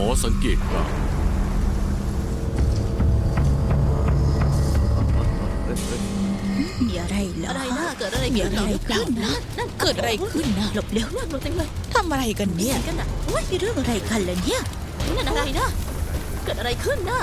อสังเกตการณ์มีอะไรเหรออะไรนะเกิดอะไรมีขึ้นอะไรเหรอขึ้นนะนั่นเกิดอะไรขึ้นนะหลบเร็วน่ากลัวจังเลยทำอะไรกันเนี่ยกันน่ะโอ้ยมีเรื่องอะไรกันล่ะเนี่ยนั่นอะไรนะเกิดอะไรขึ้นนะ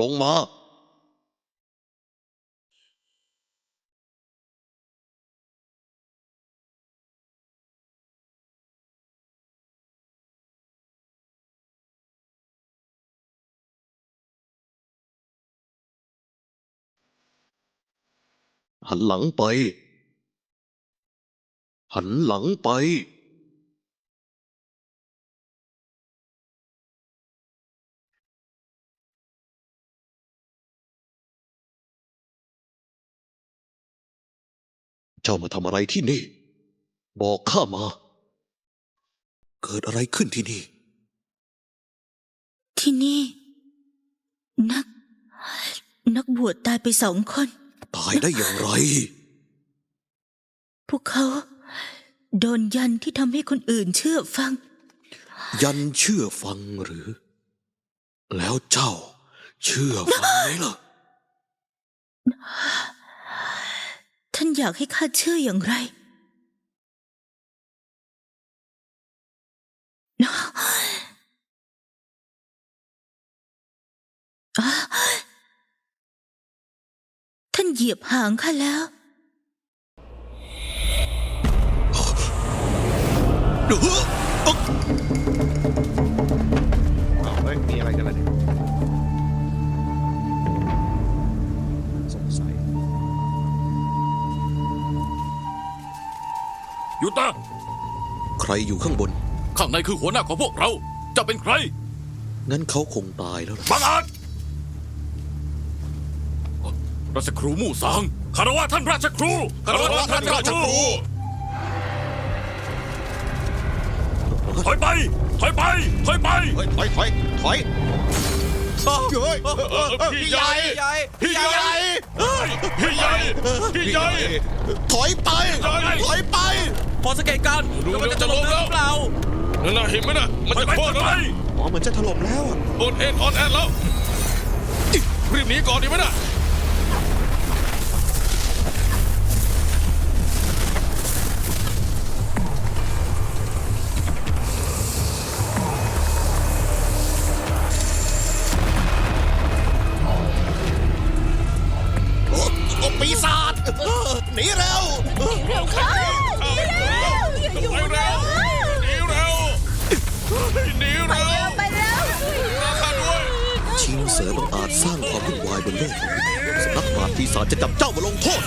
ลง หันหลังไป หันหลังไป เจ้ามาทำอะไรที่นี่ บอกข้ามา เกิดอะไรขึ้นที่นี่ ที่นี่ นัก นักบวชตายไปสองคน ตายได้อย่างไร พวกเขาโดนยันที่ทำให้คนอื่นเชื่อฟัง ยันเชื่อฟังหรือ แล้วเจ้าเชื่อฟังไหมล่ะ ท่านอยากให้ข้าเชื่ออย่างไรอะท่าน เหยียบหางข้าแล้วอ้าวเฮ้ยมีอะไรกันล่ะเนี่ยสงสัยหยุดนะใครอยู่ข้างบน ข้างในคือหัวหน้าของพวกเรา จะเป็นใคร งั้นเขาคงตายแล้วล่ะบังอาจ ราชครูมู่สางคารวะท่านราชครูคารวะท่านราชครู ถอยไป ถอยไป ถอยไป เฮ้ยถอยถอยถอยเฮ้ยพี่ใหญ่ พี่ใหญ่ พี่ใหญ่ พี่ใหญ่ ถอยไป ถอยไป พอสังเกตการณ์ดูแล้วมันจะจมน้ำหรือเปล่านั่นน่ะเห็นไหมน่ะ มันจะโค่นแล้วนะอ๋อเหมือนจะถล่มแล้วอะโอนเอ็นออนแอนแล้ว รีบหนีก่อนดีไหมน่ะ เสือบังอาจสร้างความวุ่นวายบนโลกสำนักปราบปีศาจจะจับเจ้ามาลงโทษ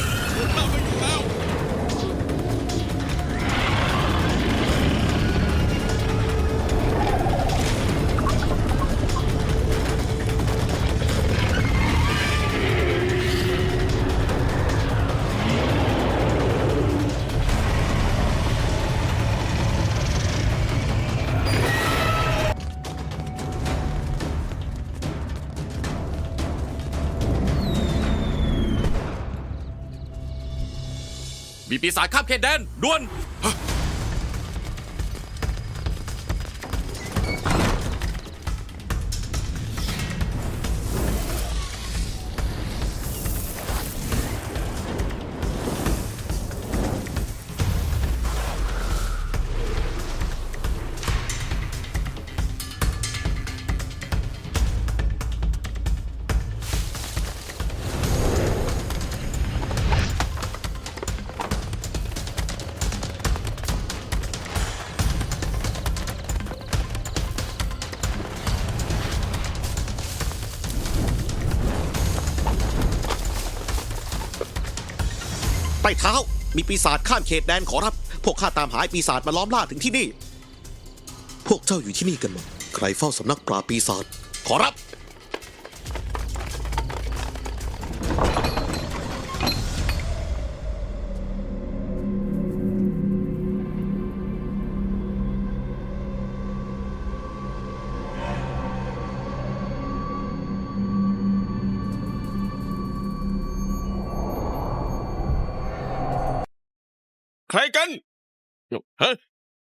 ปีปีศาจข้ามเขตแดนด่วน ต้เท้า มีปีศาจข้ามเขตแดนขอรับ พวกข้าตามหาปีศาจมาล้อมล่าถึงที่นี่ พวกเจ้าอยู่ที่นี่กันหมดใครเฝ้าสำนักปราบปีศาจขอรับ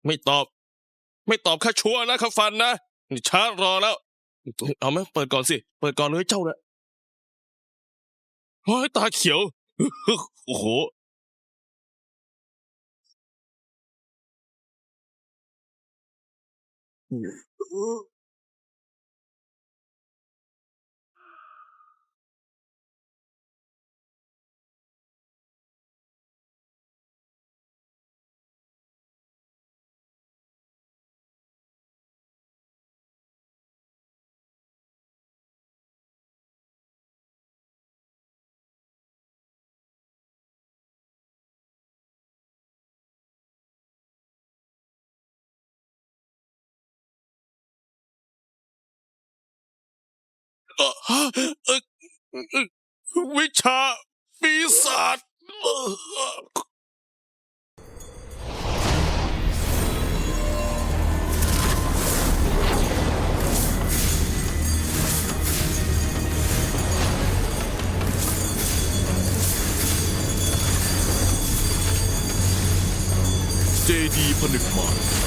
ไม่ตอบ ไม่ตอบข้าชัวร์นะข้าฟันนะนี่ช้ารอแล้ว เอาไหมเปิดก่อนสิ เปิดก่อนเลยเจ้านะโอ้ยตาเขียว โอ้โห วิชาปีศาจเจดีผนึกมาร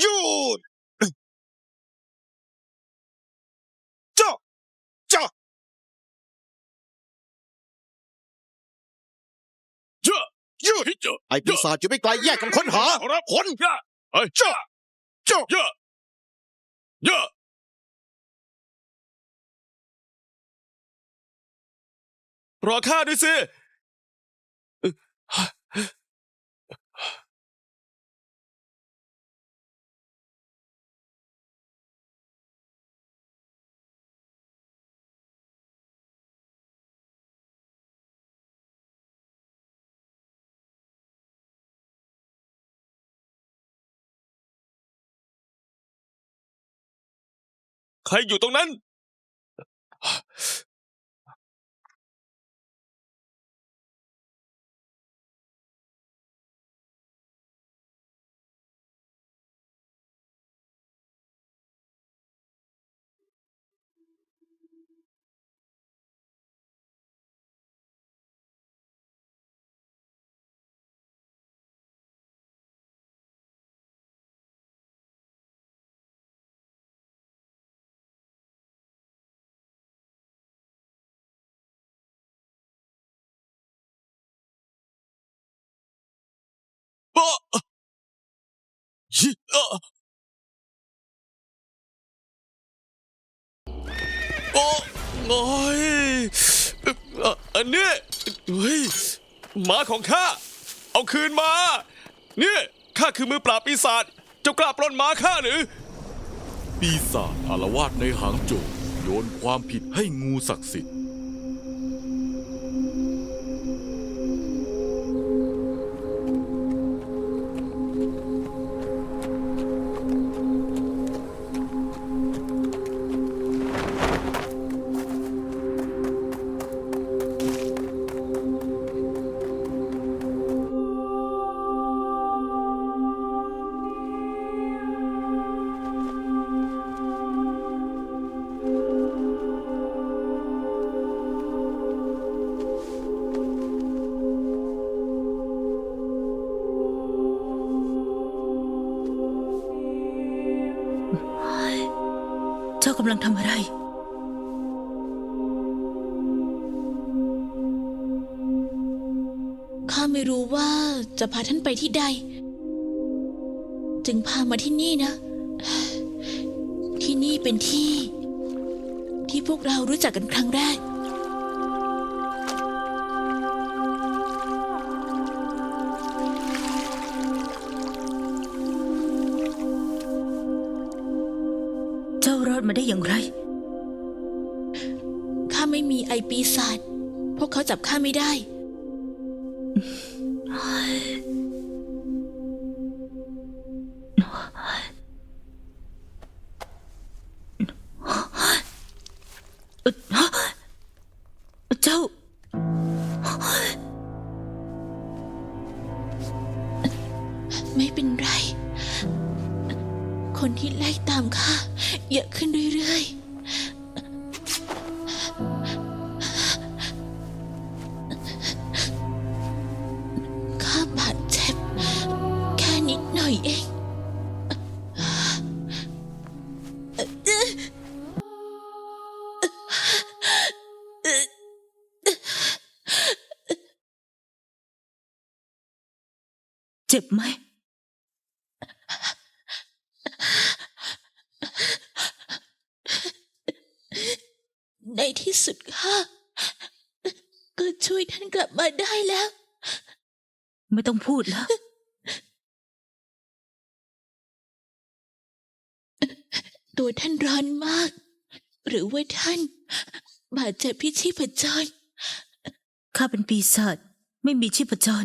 หยุดจ้าจ้าเจ้าหยุดเจ้าไอ้ปีศาจอยู่ไม่ไกลแยกกันค้นหาขอรับคนย่าเอ้ยเจ้าเจ้าเยอะเยอะรอข้าด้วยสิ ใครอยู่ตรงนั้น โอ้ยเออโอ้โอ้ยเอ่ออันนี้เฮ้ยหมาของข้า เอาคืนมา เนี่ยข้าคือมือปราบปีศาจเจ้ากล้าปล้นหมาข้าหรือ ปีศาจอารวาสในหางโจรโยนความผิดให้งูศักดิ์สิทธิ์ำลังทำอะไร ข้าไม่รู้ว่าจะพาท่านไปที่ใด จึงพามาที่นี่นะ ที่นี่เป็นที่ ที่พวกเรารู้จักกันครั้งแรก เขาจับข้าไม่ได้ จ็บไหม ในที่สุดข้าก็ช่วยท่านกลับมาได้แล้ว ไม่ต้องพูดแล้ว ตัวท่านร้อนมาก หรือว่าท่านบาดเจ็บพิชิพจรข้าเป็นปีศาจไม่มีชีพจร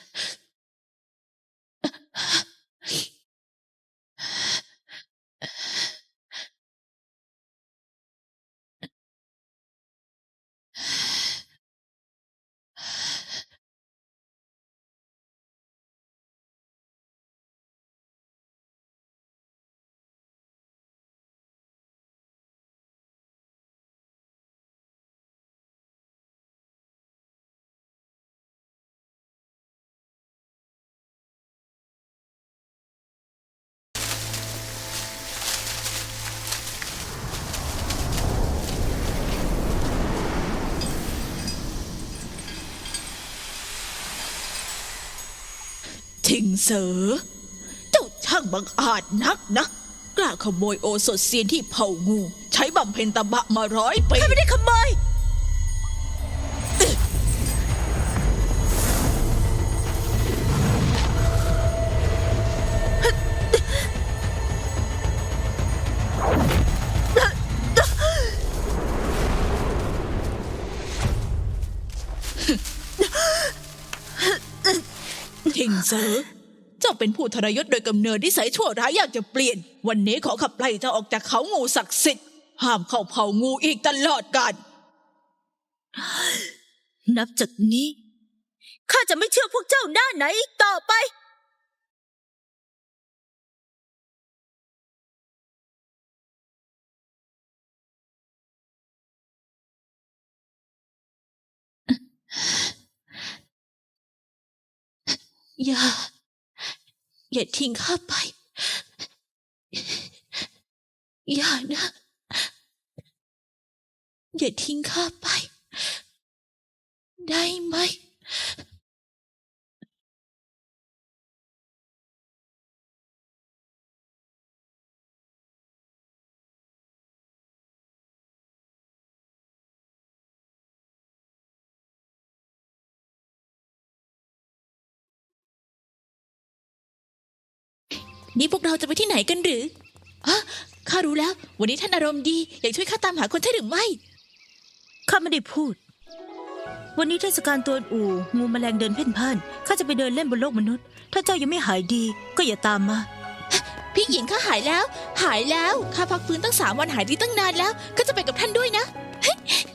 ทิงเสอเจ้าช่างบังอาจนักนะกล้าขโมยโอสถเซียนที่เผ่างู ใช้บำเพ็ญตบะมาร้อยปีข้าไม่ได้ขโมย ทิงเซอเจ้าเป็นผู้ทรยศโดยกำเนิดนิสัยชั่วร้ายอยากจะเปลี่ยน วันนี้ขอขับไล่เจ้าออกจากเขางูศักดิ์สิทธิ์ห้ามเข้าเผางูอีกตลอดกาลนับจากนี้ข้าจะไม่เชื่อพวกเจ้าหน้าไหนอีกต่อไป อย่า อย่าทิ้งข้าไป อย่านะ อย่าทิ้งข้าไป ได้ไหม นี่พวกเราจะไปที่ไหนกันหรือฮะข้ารู้แล้ว วันนี้ท่านอารมณ์ดี อยากช่วยข้าตามหาคนใช่หรือไม่ ข้าไม่ได้พูด วันนี้เทศกาลตัวอู่งูแมลงเดินเพ่นพ่านข้าจะไปเดินเล่นบนโลกมนุษย์ ถ้าเจ้ายังไม่หายดีก็อย่าตามมา พี่หญิงข้าหายแล้ว หายแล้ว ข้าพักฟื้นตั้งสามวันหายดีตั้งนานแล้วก็จะไปกับท่านด้วยนะ